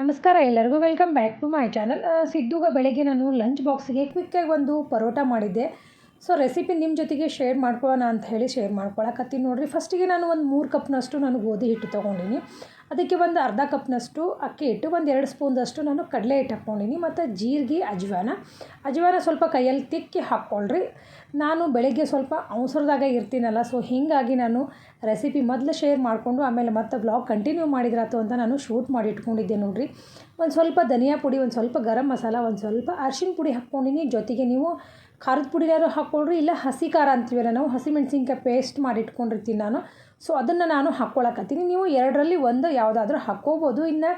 ನಮಸ್ಕಾರ ಎಲ್ಲರಿಗೂ welcome back to my channel ಸಿದ್ದುಗ ಬೆಳಗ್ಗೆ ನಾನು ಲಂಚ್ ಬಾಕ್ಸಿಗೆ ಕ್ವಿಕ್ಕಾಗಿ ಒಂದು ಪರೋಟ ಮಾಡಿದ್ದೆ. ಸೊ ರೆಸಿಪಿ ನಿಮ್ಮ ಜೊತೆಗೆ ಶೇರ್ ಮಾಡ್ಕೊಳ್ಳೋಣ ಅಂತ ಹೇಳಿ ಶೇರ್ ಮಾಡ್ಕೊಳಕತ್ತೀನಿ ನೋಡಿರಿ. ಫಸ್ಟಿಗೆ ನಾನು ಒಂದು ಮೂರು ಕಪ್ನಷ್ಟು ನಾನು ಗೋಧಿ ಹಿಟ್ಟು ತೊಗೊಂಡಿನಿ. ಅದಕ್ಕೆ ಒಂದು ಅರ್ಧ ಕಪ್ನಷ್ಟು ಅಕ್ಕಿ ಹಿಟ್ಟು ಒಂದು ಎರಡು ಸ್ಪೂನ್ದಷ್ಟು ನಾನು ಕಡಲೆ ಹಿಟ್ಟು ಹಾಕ್ಕೊಂಡಿನಿ ಮತ್ತು ಜೀರಿಗೆ, ಅಜ್ವಾನ. ಅಜ್ವಾನ ಸ್ವಲ್ಪ ಕೈಯಲ್ಲಿ ತಿಕ್ಕಿ ಹಾಕ್ಕೊಳ್ರಿ. ನಾನು ಬೆಳಗ್ಗೆ ಸ್ವಲ್ಪ ಅವಸರದಾಗ ಇರ್ತೀನಲ್ಲ, ಸೊ ಹೀಗಾಗಿ ನಾನು ರೆಸಿಪಿ ಮೊದಲು ಶೇರ್ ಮಾಡಿಕೊಂಡು ಆಮೇಲೆ ಮತ್ತೆ ಬ್ಲಾಗ್ ಕಂಟಿನ್ಯೂ ಮಾಡಿದ್ರಾತು ಅಂತ ನಾನು ಶೂಟ್ ಮಾಡಿ ಇಟ್ಕೊಂಡಿದ್ದೆ ನೋಡಿರಿ. ಒಂದು ಸ್ವಲ್ಪ ಧನಿಯಾ ಪುಡಿ, ಒಂದು ಸ್ವಲ್ಪ ಗರಂ ಮಸಾಲ, ಒಂದು ಸ್ವಲ್ಪ ಅರ್ಶಿನ ಪುಡಿ ಹಾಕ್ಕೊಂಡಿನಿ. ಜೊತೆಗೆ ನೀವು ಖಾರದ ಪುಡಿನಾದ್ರು ಹಾಕ್ಕೊಳ್ರಿ, ಇಲ್ಲ ಹಸಿ ಖಾರ ಅಂತೀವಲ್ಲ, ನಾವು ಹಸಿಮೆಣ್ಸಿನ್ಕಾಯಿ ಪೇಸ್ಟ್ ಮಾಡಿ ಇಟ್ಕೊಂಡಿರ್ತೀನಿ ನಾನು. ಸೊ ಅದನ್ನು ನಾನು ಹಾಕ್ಕೊಳಕತ್ತೀನಿ. ನೀವು ಎರಡರಲ್ಲಿ ಒಂದು ಯಾವುದಾದ್ರೂ ಹಾಕ್ಕೋಬೋದು. ಇನ್ನು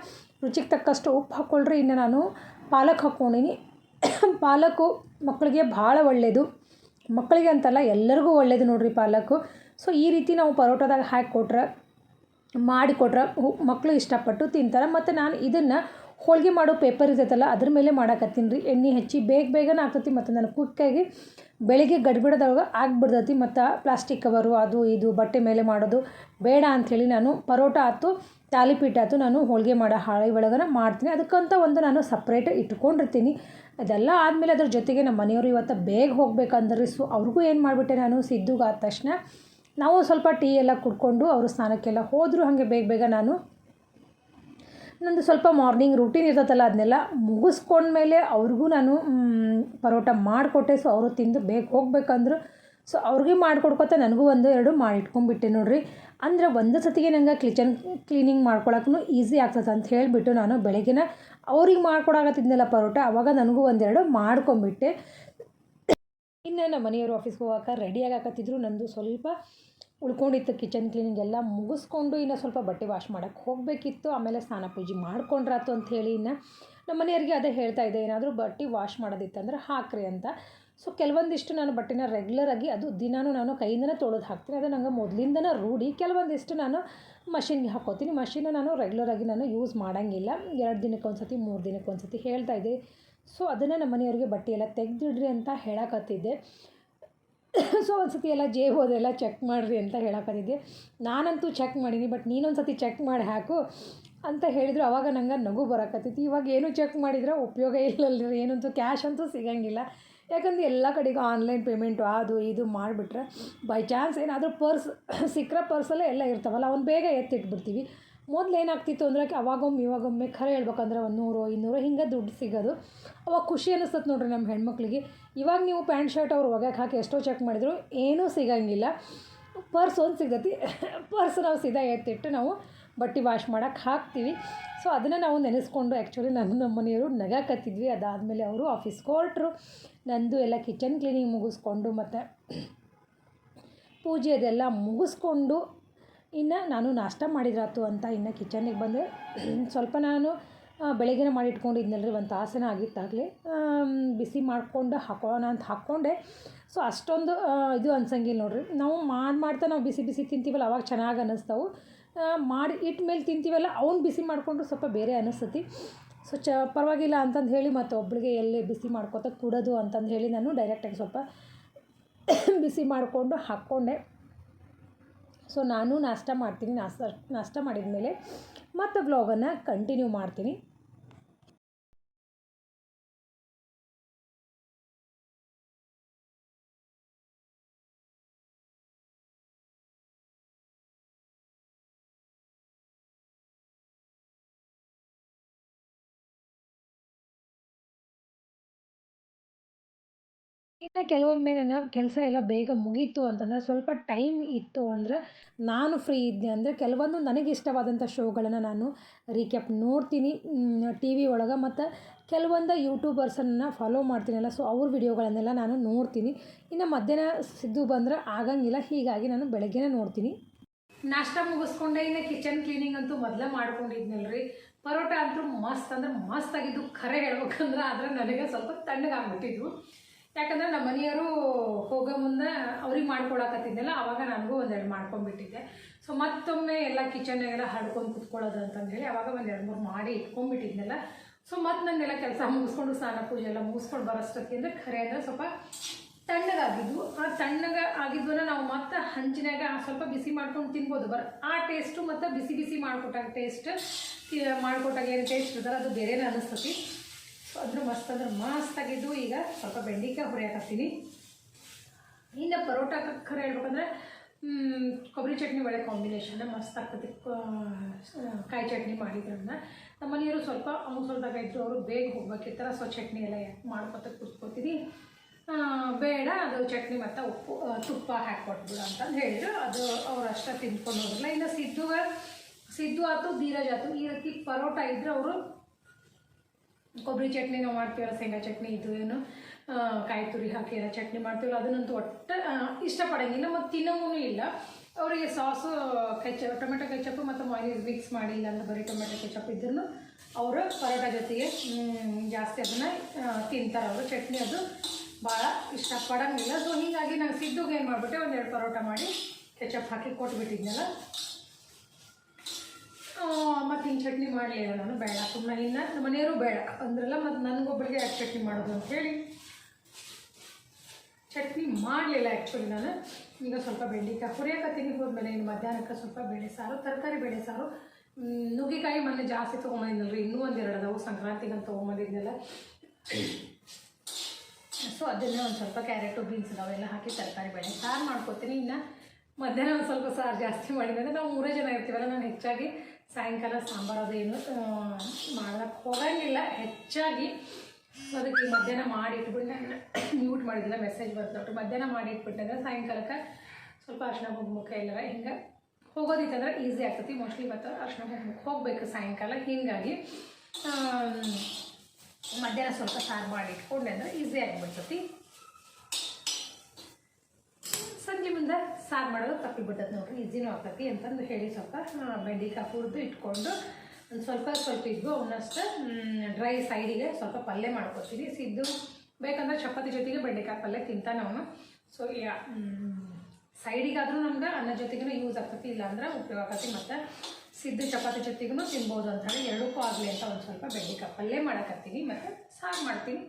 ರುಚಿಗೆ ತಕ್ಕಷ್ಟು ಉಪ್ಪು ಹಾಕ್ಕೊಳ್ರಿ. ಇನ್ನು ನಾನು ಪಾಲಕ್ ಹಾಕ್ಕೊಂಡಿನಿ. ಪಾಲಕು ಮಕ್ಕಳಿಗೆ ಭಾಳ ಒಳ್ಳೆಯದು ಮಕ್ಕಳಿಗೆ ಅಂತಲ್ಲ ಎಲ್ಲರಿಗೂ ಒಳ್ಳೆಯದು ನೋಡಿರಿ ಪಾಲಕು ಸೊ ಈ ರೀತಿ ನಾವು ಪರೋಟದಾಗ ಹಾಕಿ ಕೊಟ್ರೆ ಮಾಡಿಕೊಟ್ರೆ ಮಕ್ಕಳು ಇಷ್ಟಪಟ್ಟು ತಿಂತಾರೆ. ಮತ್ತು ನಾನು ಇದನ್ನು ಹೋಳಿಗೆ ಮಾಡೋ ಪೇಪರ್ ಇರ್ತೈತಲ್ಲ, ಅದ್ರ ಮೇಲೆ ಮಾಡಕತ್ತೀನಿ ರೀ. ಎಣ್ಣೆ ಹಚ್ಚಿ ಬೇಗ ಬೇಗನೆ ಆಗ್ತೈತಿ ಮತ್ತು ನಾನು ಕುಕ್ಕಾಗಿ ಬೆಳಿಗ್ಗೆ ಗಡ್ಬಿಡದೊಳಗೆ ಆಗಿಬಿಡ್ತೈತಿ ಮತ್ತು ಪ್ಲಾಸ್ಟಿಕ್ ಕವರು ಅದು ಇದು, ಬಟ್ಟೆ ಮೇಲೆ ಮಾಡೋದು. ಬೇಡ ಅಂಥೇಳಿ ನಾನು ಪರೋಟ ಆಯ್ತು ತಾಲಿಪೀಠ ಆಯ್ತು ನಾನು ಹೋಳಿಗೆ ಮಾಡೋ ಹಾಳಿ ಒಳಗನ ಮಾಡ್ತೀನಿ. ಅದಕ್ಕಂತ ಒಂದು ನಾನು ಸಪ್ರೇಟ್ ಇಟ್ಕೊಂಡಿರ್ತೀನಿ. ಅದೆಲ್ಲ ಆದಮೇಲೆ ಅದ್ರ ಜೊತೆಗೆ ನಮ್ಮ ಮನೆಯವರು ಇವತ್ತು ಬೇಗ ಹೋಗಬೇಕಂದ್ರೆ ಸೊ ಅವ್ರಿಗೂ ಏನು ಮಾಡಿಬಿಟ್ಟೆ ನಾನು? ಸಿದ್ದುಗಾದ ತಕ್ಷಣ ನಾವು ಸ್ವಲ್ಪ ಟೀ ಎಲ್ಲ ಕುಡ್ಕೊಂಡು ಅವರು ಸ್ನಾನಕ್ಕೆಲ್ಲ ಹೋದರೂ ಹಾಗೆ ಬೇಗ ಬೇಗ ನಾನು ನಂದು ಸ್ವಲ್ಪ ಮಾರ್ನಿಂಗ್ ರೂಟೀನ್ ಇರ್ತೈತಲ್ಲ ಅದನ್ನೆಲ್ಲ ಮುಗಿಸ್ಕೊಂಡ್ಮೇಲೆ ಅವ್ರಿಗೂ ನಾನು ಪರೋಟ ಮಾಡಿಕೊಟ್ಟೆ. ಸೊ ಅವರು ತಿಂದು ಬೇಗ ಹೋಗ್ಬೇಕಂದ್ರು ಸೊ ಅವ್ರಿಗೆ ಮಾಡಿಕೊಡ್ಕೊತ ನನಗೂ ಒಂದು ಎರಡು ಮಾಡಿಟ್ಕೊಂಡ್ಬಿಟ್ಟೆ ನೋಡಿರಿ. ಅಂದರೆ ಒಂದು ಸತಿಗೆ ನಂಗೆ ಕಿಚನ್ ಕ್ಲೀನಿಂಗ್ ಮಾಡ್ಕೊಳಕ್ಕೂ ಈಸಿ ಆಗ್ತದೆ ಅಂತ ಹೇಳಿಬಿಟ್ಟು ನಾನು ಬೆಳಗ್ಗೆನ ಅವ್ರಿಗೆ ಮಾಡ್ಕೊಡಕತ್ತಿದ್ನಲ್ಲ ಪರೋಟ, ಅವಾಗ ನನಗೂ ಒಂದೆರಡು ಮಾಡ್ಕೊಂಬಿಟ್ಟೆ ಇನ್ನು ನಮ್ಮ ಮನೆಯವರು ಆಫೀಸ್ಗೆ ಹೋಗೋಕೆ ರೆಡಿ ಆಗಾಕತ್ತಿದ್ರು. ನಂದು ಸ್ವಲ್ಪ ಉಳ್ಕೊಂಡಿತ್ತು ಕಿಚನ್ ಕ್ಲೀನಿಂಗ್ ಎಲ್ಲ ಮುಗಿಸ್ಕೊಂಡು ಇನ್ನು ಸ್ವಲ್ಪ ಬಟ್ಟೆ ವಾಶ್ ಮಾಡೋಕ್ಕೆ ಹೋಗಬೇಕಿತ್ತು. ಆಮೇಲೆ ಸ್ನಾನ ಪೂಜೆ ಮಾಡ್ಕೊಂಡ್ರಾತು ಅಂತ ಹೇಳಿ ಇನ್ನು ನಮ್ಮ ಮನೆಯವ್ರಿಗೆ ಅದೇ ಹೇಳ್ತಾ ಇದ್ದೆ, ಏನಾದರೂ ಬಟ್ಟೆ ವಾಶ್ ಮಾಡೋದಿತ್ತಂದ್ರೆ ಹಾಕ್ರಿ ಅಂತ. ಸೊ ಕೆಲವೊಂದಿಷ್ಟು ನಾನು ಬಟ್ಟೆನ ರೆಗ್ಯುಲರಾಗಿ ಅದು ದಿನಾನು ನಾನು ಕೈಯಿಂದನೇ ತೊಳೆದು ಹಾಕ್ತೀನಿ. ಅದು ನಂಗೆ ಮೊದಲಿಂದನೇ ರೂಢಿ. ಕೆಲವೊಂದಿಷ್ಟು ನಾನು ಮಷಿನ್ಗೆ ಹಾಕೋತೀನಿ. ಮಷಿನ ನಾನು ರೆಗ್ಯುಲರಾಗಿ ನಾನು ಯೂಸ್ ಮಾಡೋಂಗಿಲ್ಲ. ಎರಡು ದಿನಕ್ಕೆ ಒಂದು ಸತಿ ಮೂರು ದಿನಕ್ಕೆ ಒಂದು ಸತಿ ಹೇಳ್ತಾ ಇದ್ದೆ. ಸೊ ಅದನ್ನು ನಮ್ಮ ಮನೆಯವ್ರಿಗೆ ಬಟ್ಟೆ ಎಲ್ಲ ತೆಗೆದಿಡ್ರಿ ಅಂತ ಹೇಳಕತ್ತಿದ್ದೆ. ಸೊ ಒಂದು ಸತಿ ಎಲ್ಲ ಜೇಬು ಅದೆಲ್ಲ ಚೆಕ್ ಮಾಡಿರಿ ಅಂತ ಹೇಳಕತ್ತಿದ್ದೆ ನಾನಂತೂ ಚೆಕ್ ಮಾಡೀನಿ ಬಟ್ ನೀನೊಂದು ಸತಿ ಚೆಕ್ ಮಾಡಿ ಹಾಕು ಅಂತ ಹೇಳಿದ್ರು. ಅವಾಗ ನಂಗೆ ನಗು ಬರಕತ್ತೈತಿ ಇವಾಗ ಏನು ಚೆಕ್ ಮಾಡಿದ್ರೆ ಉಪಯೋಗ ಇಲ್ಲಲ್ರಿ, ಏನಂತೂ ಕ್ಯಾಶ್ ಅಂತೂ ಸಿಗಂಗಿಲ್ಲ. ಯಾಕಂದ್ರೆ ಎಲ್ಲ ಕಡೆಗೂ ಆನ್ಲೈನ್ ಪೇಮೆಂಟು ಅದು ಇದು ಮಾಡಿಬಿಟ್ರೆ ಬೈ ಚಾನ್ಸ್ ಏನಾದರೂ ಪರ್ಸ್ ಸಿಕ್ಕರೆ ಪರ್ಸಲ್ಲೇ ಎಲ್ಲ ಇರ್ತಾವಲ್ಲ, ಅವ್ನು ಬೇಗ ಎತ್ತಿಟ್ಬಿಡ್ತೀವಿ. ಮೊದ್ಲು ಏನಾಗ್ತಿತ್ತು ಅಂದ್ರೆ ಅವಾಗೊಮ್ಮೆ ಇವಾಗೊಮ್ಮೆ ಖರೆ ಹೇಳ್ಬೇಕಂದ್ರೆ ಒಂದು ನೂರು, ಇನ್ನೂರು, ಹಿಂಗೆ ದುಡ್ಡು ಸಿಗೋದು. ಅವಾಗ ಖುಷಿ ಅನ್ನಿಸ್ತದೆ ನೋಡ್ರಿ ನಮ್ಮ ಹೆಣ್ಮಕ್ಳಿಗೆ. ಇವಾಗ ನೀವು ಪ್ಯಾಂಟ್ ಶರ್ಟ್ ಅವ್ರು ಒಗ್ಯಾಕೆ ಹಾಕಿ ಎಷ್ಟೋ ಚೆಕ್ ಮಾಡಿದ್ರು ಏನೂ ಸಿಗಂಗಿಲ್ಲ. ಪರ್ಸ್ ಒಂದು ಸಿಗತಿ ಪರ್ಸ್ ನಾವು ಸೀದಾ ಎತ್ತಿಟ್ಟು ನಾವು ಬಟ್ಟೆ ವಾಶ್ ಮಾಡೋಕ್ಕೆ ಹಾಕ್ತೀವಿ. ಸೊ ಅದನ್ನು ನಾವು ನೆನೆಸ್ಕೊಂಡು ಆ್ಯಕ್ಚುಲಿ ನನ್ನ ನಮ್ಮ ಮನೆಯವರು ನಗಾಕತ್ತಿದ್ವಿ. ಅದಾದಮೇಲೆ ಅವರು ಆಫೀಸ್ ಹೊರಟ್ರು. ನಂದು ಎಲ್ಲ ಕಿಚನ್ ಕ್ಲೀನಿಂಗ್ ಮುಗಿಸ್ಕೊಂಡು ಮತ್ತು ಪೂಜೆ ಅದೆಲ್ಲ ಮುಗಿಸ್ಕೊಂಡು ಇನ್ನು ನಾನು ನಾಷ್ಟ ಮಾಡಿದ್ರಾತು ಅಂತ ಇನ್ನು ಕಿಚನಿಗೆ ಬಂದೆ. ಸ್ವಲ್ಪ ನಾನು ಬೆಳಗ್ಗೆನೇ ಮಾಡಿ ಇಟ್ಕೊಂಡಿದ್ನಲ್ರಿ ಒಂದು ತಾಸೇನ ಆಗಿತ್ತಾಗಲಿ. ಬಿಸಿ ಮಾಡಿಕೊಂಡು ಹಾಕೋಣ ಅಂತ ಹಾಕ್ಕೊಂಡೆ. ಸೊ, ಅಷ್ಟೊಂದು ಇದು ಅನ್ಸಂಗಿಲ್ಲ ನೋಡಿರಿ. ನಾವು ಮಾಡಿ ಮಾಡ್ತಾ ನಾವು ಬಿಸಿ ಬಿಸಿ ತಿಂತೀವಲ್ಲ, ಅವಾಗ ಚೆನ್ನಾಗಿ ಅನ್ನಿಸ್ತಾವೆ ಮಾಡಿ ಇಟ್ಟ ಮೇಲೆ ತಿಂತೀವಲ್ಲ, ಅವ್ನು ಬಿಸಿ ಮಾಡಿಕೊಂಡ್ರು ಸ್ವಲ್ಪ ಬೇರೆ ಅನ್ನಿಸ್ತತಿ ಸೊ, ಚ, ಪರವಾಗಿಲ್ಲ ಅಂತಂದು ಹೇಳಿ ಮತ್ತು ಒಬ್ಬಳಿಗೆ ಎಲ್ಲಿ ಬಿಸಿ ಮಾಡ್ಕೊತ ಕೂಡೋದು ಅಂತಂದು ಹೇಳಿ ನಾನು ಡೈರೆಕ್ಟಾಗಿ ಸ್ವಲ್ಪ ಬಿಸಿ ಮಾಡಿಕೊಂಡು ಹಾಕ್ಕೊಂಡೆ. ಸೊ ನಾನು ನಾಷ್ಟ ಮಾಡ್ತೀನಿ ನಾಷ್ಟ ನಾಷ್ಟ ಮಾಡಿದ ಮೇಲೆ ಮತ್ತೆ ಬ್ಲಾಗನ್ನು ಕಂಟಿನ್ಯೂ ಮಾಡ್ತೀನಿ. ಇನ್ನು ಕೆಲವೊಮ್ಮೆ ನನ್ನ ಕೆಲಸ ಎಲ್ಲ ಬೇಗ ಮುಗೀತು ಅಂತಂದರೆ ಸ್ವಲ್ಪ ಟೈಮ್ ಇತ್ತು ಅಂದರೆ ನಾನು ಫ್ರೀ ಇದ್ದೆ ಅಂದರೆ ಕೆಲವೊಂದು ನನಗೆ ಇಷ್ಟವಾದಂಥ ಶೋಗಳನ್ನು ನಾನು ರೀಕ್ಯಾಪ್ ನೋಡ್ತೀನಿ ಟಿ ವಿ ಒಳಗೆ ಮತ್ತು ಕೆಲವೊಂದು ಯೂಟ್ಯೂಬರ್ಸನ್ನು ಫಾಲೋ ಮಾಡ್ತೀನಲ್ಲ, ಸೊ ಅವ್ರ ವಿಡಿಯೋಗಳನ್ನೆಲ್ಲ ನಾನು ನೋಡ್ತೀನಿ. ಇನ್ನು ಮಧ್ಯಾಹ್ನ ಸಿದ್ದು ಬಂದ್ರೆ ಆಗಂಗಿಲ್ಲ, ಹೀಗಾಗಿ ನಾನು ಬೆಳಗ್ಗೆನೇ ನೋಡ್ತೀನಿ. ನಾಷ್ಟ ಮುಗಿಸ್ಕೊಂಡೆ, ಇನ್ನು ಕಿಚನ್ ಕ್ಲೀನಿಂಗ್ ಅಂತೂ ಮೊದಲೇ ಮಾಡ್ಕೊಂಡಿದ್ನಲ್ರಿ. ಪರೋಟ ಅಂತೂ ಮಸ್ತ್, ಅಂದ್ರೆ ಮಸ್ತ್ ಆಗಿದ್ದು, ಖರೆ ಹೇಳ್ಬೇಕಂದ್ರೆ ಆದರೆ ನನಗೆ ಸ್ವಲ್ಪ ತಣ್ಣಗಾಗ್ಬಿಟ್ಟಿದ್ವು ಯಾಕಂದರೆ ನಮ್ಮ ಮನೆಯವರು ಹೋಗೋ ಮುಂದೆ ಅವ್ರಿಗೆ ಮಾಡ್ಕೊಳಕತ್ತಿದ್ದೆಲ್ಲ, ಅವಾಗ ನನಗೂ ಒಂದೆರಡು ಮಾಡ್ಕೊಂಡ್ಬಿಟ್ಟಿದ್ದೆ. ಸೊ ಮತ್ತೊಮ್ಮೆ ಎಲ್ಲ ಕಿಚನ್ನಾಗೆಲ್ಲ ಹಡ್ಕೊಂಡು ಕುತ್ಕೊಳ್ಳೋದು ಅಂತಂದೇಳಿ ಅವಾಗ ಒಂದೆರಡು ಮೂರು ಮಾಡಿ ಇಟ್ಕೊಂಡ್ಬಿಟ್ಟಿದ್ನಲ್ಲ. ಸೊ ಮತ್ತೆ ನನ್ನೆಲ್ಲ ಕೆಲಸ ಮುಗಿಸ್ಕೊಂಡು, ಸ್ನಾನ ಪೂಜೆ ಎಲ್ಲ ಮುಗಿಸ್ಕೊಂಡು ಬರೋಷ್ಟೊತ್ತಿಗೆ ಅಂದರೆ ಖರೆ ಅಂದರೆ ಸ್ವಲ್ಪ ತಣ್ಣಗಾಗಿದ್ವು. ಆ ತಣ್ಣಗ ಆಗಿದ್ವನ್ನ ನಾವು ಮತ್ತೆ ಹಂಚಿನಾಗ ಸ್ವಲ್ಪ ಬಿಸಿ ಮಾಡ್ಕೊಂಡು ತಿನ್ಬೋದು. ಬರ ಆ ಟೇಸ್ಟು ಮತ್ತು ಬಿಸಿ ಬಿಸಿ ಮಾಡಿಕೊಟ್ಟಾಗ ಟೇಸ್ಟ್ ಮಾಡಿಕೊಟ್ಟಾಗ ಏನು ಟೇಸ್ಟ್ ಇರ್ತದೆ ಅದು ಬೇರೆನೇ ಅನಿಸ್ತತಿ. ಅಂದ್ರೆ ಮಸ್ತ್ ಅಂದ್ರೆ ಮಸ್ತ್ ಆಗಿದ್ದು ಈಗ ಸ್ವಲ್ಪ ಬೆಂಡಿಕಾಯಿ ಹುರಿಯಾಕತ್ತೀನಿ ಇನ್ನು ಪರೋಟ ಖರೆ ಹೇಳ್ಬೇಕಂದ್ರೆ ಕೊಬ್ಬರಿ ಚಟ್ನಿ ಒಳ್ಳೆ ಕಾಂಬಿನೇಷನ್ ಮಸ್ತ್ ಆಗ್ತದೆ. ಕಾಯಿ ಚಟ್ನಿ ಮಾಡಿದ್ರನ್ನ. ನಮ್ಮ ಮನೆಯವರು ಸ್ವಲ್ಪ ಅವ್ನು ಸ್ವಲ್ಪ ಇದ್ರು ಅವರು ಬೇಗ ಹೋಗ್ಬೇಕಿರ್ತಾರೆ ಸೊ ಚಟ್ನಿ ಎಲ್ಲ ಮಾಡ್ಕೊತ ಕೂತ್ಕೋತೀನಿ ಆ, ಬೇಡ ಅದು ಚಟ್ನಿ ಮತ್ತು ಉಪ್ಪು ತುಪ್ಪ ಹಾಕ್ಕೊಟ್ಬಿಡು ಅಂತಂದು ಹೇಳಿದ್ರು. ಅದು ಅವ್ರು ಅಷ್ಟೇ ತಿನ್ಕೊಂಡು ಹೋಗಿಲ್ಲ ಇನ್ನು ಸಿದ್ದು ಸಿದ್ದು ಆಯ್ತು ಧೀರಜ್ ಆಯ್ತು ಈ ರೀತಿ ಪರೋಟ ಇದ್ದರೆ ಅವರು ಕೊಬ್ಬರಿ ಚಟ್ನಿ ನಾವು ಮಾಡ್ತೀವಲ್ಲ, ಶೇಂಗಾ ಚಟ್ನಿ, ಇದು ಏನು ಕಾಯಿ ತುರಿ ಹಾಕಿ ಚಟ್ನಿ ಮಾಡ್ತೀವಲ್ಲ, ಅದನ್ನಂತೂ ಒಟ್ಟು ಇಷ್ಟಪಡೋಂಗಿಲ್ಲ, ಮತ್ತು ತಿನ್ನೋಂಗೂ ಇಲ್ಲ. ಅವರಿಗೆ ಸಾಸು, ಕೆಚ, ಟೊಮೆಟೊ ಕೆಚಪ್ ಮತ್ತು ಮಾಯನೀಸ್ ಮಿಕ್ಸ್ ಮಾಡಿಲ್ಲ ಅಂದ್ರೆ ಬರೀ ಟೊಮೆಟೊ ಕೆಚಪ್ ಇದ್ರೂ ಅವರು ಪರೋಟ ಜೊತೆಗೆ ಜಾಸ್ತಿ ಅದನ್ನು ತಿಂತಾರೆ ಅವರು. ಚಟ್ನಿ ಅದು ಭಾಳ ಇಷ್ಟಪಡೋಂಗಿಲ್ಲ. ಸೊ ಹೀಗಾಗಿ ನಾನು ಸಿದ್ದುಗೆ ಏನು ಮಾಡಿಬಿಟ್ಟೆ ಒಂದೆರಡು ಪರೋಟ ಮಾಡಿ, ಕೆಚಪ್ ಹಾಕಿ ಕೊಟ್ಬಿಟ್ಟಿದ್ನಲ್ಲ. ಚಟ್ನಿ ಮಾಡಲಿಲ್ಲ ನಾನು, ಬೇಡ. ಸುಮ್ಮನೆ ಇನ್ನು ನಮ್ಮ ಮನೆಯವರು ಬೇಡ. ಅಂದ್ರಲ್ಲ, ಮತ್ತು ನನಗೊಬ್ಬರಿಗೆ ಯಾಕೆ ಚಟ್ನಿ ಮಾಡೋದು ಅಂತ ಹೇಳಿ. ಚಟ್ನಿ ಮಾಡಲಿಲ್ಲ ಆ್ಯಕ್ಚುಲಿ ನಾನು. ಈಗ ಸ್ವಲ್ಪ ಬೆಂಡೆಕಾಯಿ ಹುರಿಯಾಕತ್ತೀನಿ ಹೋದ್ಮೇಲೆ ಇನ್ನು ಮಧ್ಯಾಹ್ನಕ್ಕೆ ಸ್ವಲ್ಪ ಬೇಳೆ ಸಾರು, ತರಕಾರಿ ಬೇಳೆ ಸಾರು. ನುಗ್ಗಿಕಾಯಿ ಮೊನ್ನೆ ಜಾಸ್ತಿ ತೊಗೊಂಬಂದಿನಲ್ರಿ ಇನ್ನೂ ಒಂದೆರಡು ಅದಾವು. ಸಂಕ್ರಾಂತಿಗೆ ಅಂತ ಸೊ ಅದನ್ನೇ ಒಂದು ಸ್ವಲ್ಪ ಕ್ಯಾರೆಟು, ಬೀನ್ಸ್ ಅವೆಲ್ಲ ಹಾಕಿ ತರಕಾರಿ, ಬೇಳೆ ಸಾರು ಮಾಡ್ಕೊತೀನಿ. ಇನ್ನು ಮಧ್ಯಾಹ್ನ ಒಂದು ಸ್ವಲ್ಪ ಸಾರು ಜಾಸ್ತಿ ಮಾಡಿದ್ರೆ ನಾವು ಮೂರೇ ಜನ ಇರ್ತೀವಲ್ಲ, ನಾನು ಹೆಚ್ಚಾಗಿ ಸಾಯಂಕಾಲ ಸಾಂಬಾರು ಅದೇನು ಮಾಡೋಕ್ಕೆ ಹೋಗಂಗಿಲ್ಲ. ಹೆಚ್ಚಾಗಿ ಸೊ ಅದಕ್ಕೆ ಮಧ್ಯಾಹ್ನ ಮಾಡಿ ಇಟ್ಬಿಟ್ಟು ಮ್ಯೂಟ್ ಮಾಡಿದ್ದಿಲ್ಲ ಮೆಸೇಜ್ ಬರ್ತಾ ಮಧ್ಯಾಹ್ನ ಮಾಡಿ ಇಟ್ಬಿಟ್ಟಂದ್ರೆ ಸಾಯಂಕಾಲಕ್ಕೆ ಸ್ವಲ್ಪ ಅರ್ಶಿನ ಕುಂಕುಮಕ್ಕ ಎಲ್ಲರ ಹಿಂಗೆ ಹೋಗೋದಿತ್ತಂದ್ರೆ ಈಸಿ ಆಗ್ತೈತಿ. ಮೋಸ್ಟ್ಲಿ ಮತ್ತು ಅರ್ಶಿನ ಹೋಗಬೇಕು ಸಾಯಂಕಾಲ. ಹೀಗಾಗಿ ಮಧ್ಯಾಹ್ನ ಸ್ವಲ್ಪ ಸಾರು ಮಾಡಿ ಇಟ್ಕೊಂಡೆ ಅಂದ್ರೆ ಈಸಿ ಆಗಿಬಿಡ್ತೈತಿ. ಮುಂದೆ ಸಾರು ಮಾಡೋದು ತಪ್ಪಿ ತಪ್ಪಿಬಿಟ್ಟದ ನೋಡ್ರಿ ಈಸಿನೂ ಆಗ್ತತಿ ಅಂತಂದು ಹೇಳಿ ಸ್ವಲ್ಪ ಬೆಂಡೆಕಾಯಿ ಹುರಿದು ಇಟ್ಕೊಂಡು ಒಂದು ಸ್ವಲ್ಪ ಸ್ವಲ್ಪ ಇದ್ವು ಅವನ್ನಷ್ಟು ಡ್ರೈ ಸೈಡಿಗೆ ಸ್ವಲ್ಪ ಪಲ್ಯ ಮಾಡ್ಕೊತೀವಿ. ಸಿದ್ದು ಬೇಕಂದ್ರೆ ಚಪಾತಿ ಜೊತೆಗೆ ಬೆಂಡೆಕಾಯಿ ಪಲ್ಯ ತಿಂತಾನೆ ಅವನು. ಸೊ ಸೈಡಿಗಾದರೂ ನಮ್ಗೆ ಅನ್ನ ಜೊತೆಗೂ ಯೂಸ್ ಆಗ್ತತಿ, ಇಲ್ಲಾಂದ್ರೆ ಉಪಯೋಗ ಆಗ್ತೈತಿ. ಮತ್ತು ಸಿದ್ದು ಚಪಾತಿ ಜೊತೆಗೂ ತಿನ್ಬೋದು ಅಂತ ಹೇಳಿ ಎರಡಕ್ಕೂ ಆಗಲಿ ಅಂತ ಒಂದು ಸ್ವಲ್ಪ ಬೆಂಡೆಕಾಯಿ ಪಲ್ಯ ಮಾಡಕತ್ತೀನಿ. ಮತ್ತು ಸಾರು ಮಾಡ್ತೀನಿ.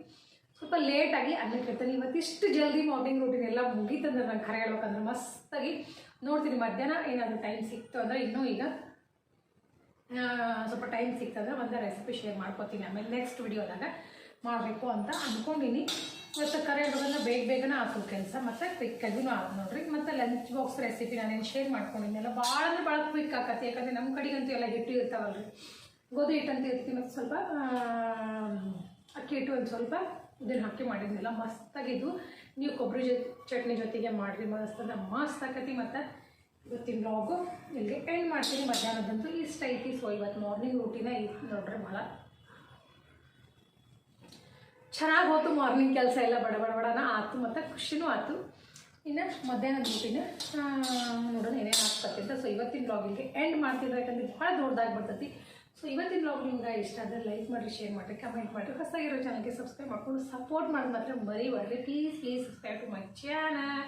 ಸ್ವಲ್ಪ ಲೇಟಾಗಿ ಅದಕ್ಕೆ ಇರ್ತೀನಿ ಇವತ್ತಿಷ್ಟು ಜಲ್ದಿ ಮಾರ್ನಿಂಗ್ ರೂಟೀನ್ ಎಲ್ಲ ಮುಗೀತಂದ್ರೆ ನಂಗೆ ಖರೆ ಹೇಳ್ಬೇಕಂದ್ರೆ ಮಸ್ತಾಗಿ ನೋಡ್ತೀನಿ. ಮಧ್ಯಾಹ್ನ ಏನಾದರೂ ಟೈಮ್ ಸಿಕ್ತು ಅಂದರೆ ಇನ್ನೂ ಈಗ ಸ್ವಲ್ಪ ಟೈಮ್ ಸಿಕ್ತಂದ್ರೆ ಒಂದು ರೆಸಿಪಿ ಶೇರ್ ಮಾಡ್ಕೊತೀನಿ. ಆಮೇಲೆ ನೆಕ್ಸ್ಟ್ ವಿಡಿಯೋದಾಗ ಮಾಡಬೇಕು ಅಂತ ಅಂದ್ಕೊಂಡಿನಿ ಮತ್ತು ಕರೆ ಹೇಳ್ಬೇಕಂದ್ರೆ ಬೇಗ ಬೇಗನೆ ಆತು ಕೆಲಸ. ಮತ್ತು ಕ್ವಿಕ್ಕಾಗಿನೂ ಆತು ನೋಡ್ರಿ. ಮತ್ತು ಲಂಚ್ ಬಾಕ್ಸ್ ರೆಸಿಪಿ ನಾನೇನು ಶೇರ್ ಮಾಡ್ಕೊಂಡಿದ್ದೆಲ್ಲ ಭಾಳ ಅಂದ್ರೆ ಭಾಳ ಕ್ವಿಕ್ ಆಗತ್ತೆ ಯಾಕಂದರೆ ನಮ್ಮ ಕಡೆಗಂತೂ ಎಲ್ಲ ಹಿಟ್ಟು ಇರ್ತಾವಲ್ರಿ. ಗೋಧಿ ಹಿಟ್ಟು ಅಂತ ಇರ್ತೀವಿ. ಮತ್ತು ಸ್ವಲ್ಪ ಅಕ್ಕಿ ಹಿಟ್ಟು ಒಂದು ಸ್ವಲ್ಪ ಇದನ್ನು ಹಾಕಿ ಮಾಡಿದ್ನಲ್ಲ ಮಸ್ತಾಗಿದ್ದು ನೀವು ಕೊಬ್ಬರಿ ಜೊ, ಚಟ್ನಿ ಜೊತೆಗೆ ಮಾಡಿರಿ, ಮಸ್ತ್ ಅಂದ್ರೆ ಮಸ್ತ್ ಆಕತಿ ಮತ್ತು ಇವತ್ತಿನ ಬ್ಲಾಗು ಇಲ್ಲಿಗೆ ಎಂಡ್ ಮಾಡ್ತೀನಿ. ಮಧ್ಯಾಹ್ನದಂತೂ ಇಷ್ಟ ಐತಿ. ಸೊ ಇವತ್ತು ಮಾರ್ನಿಂಗ್ ರೂಟಿನ ಐತಿ ನೋಡ್ರಿ ಭಾಳ. ಚೆನ್ನಾಗಿ ಹೋಯ್ತು ಮಾರ್ನಿಂಗ್ ಕೆಲಸ ಎಲ್ಲ ಬಡ ಬಡ ಬಡನ. ಆಯ್ತು ಮತ್ತು ಖುಷಿನೂ ಆಯ್ತು ಇನ್ನು ಮಧ್ಯಾಹ್ನದ ರೂಟಿನ ನೋಡೋಣ ಏನೇನು ಆಗ್ತದೆ ಅಂತ. ಸೊ ಇವತ್ತಿನ ಬ್ಲಾಗಿಗೆ ಎಂಡ್ ಮಾಡ್ತಿದ್ರೆ ಯಾಕಂದ್ರೆ ಭಾಳ ದೊಡ್ಡದಾಗಿ ಬರ್ತೈತಿ. ಸೊ ಇವತ್ತಿನ ಬ್ಲಾಗ್ ನಿಮ್ಗೆ ಇಷ್ಟ ಆದರೆ ಲೈಕ್ ಮಾಡಿರಿ ಶೇರ್ ಮಾಡಿರಿ ಕಮೆಂಟ್ ಮಾಡಿರಿ ಇರೋ ಚಾನಲ್ಗೆ ಸಬ್ಸ್ಕ್ರೈಬ್ ಮಾಡ್ಕೊಂಡು ಸಪೋರ್ಟ್ ಮಾಡಿ ಮಾತ್ರ ಮರಿಬೇಡ್ರಿ please please subscribe to my channel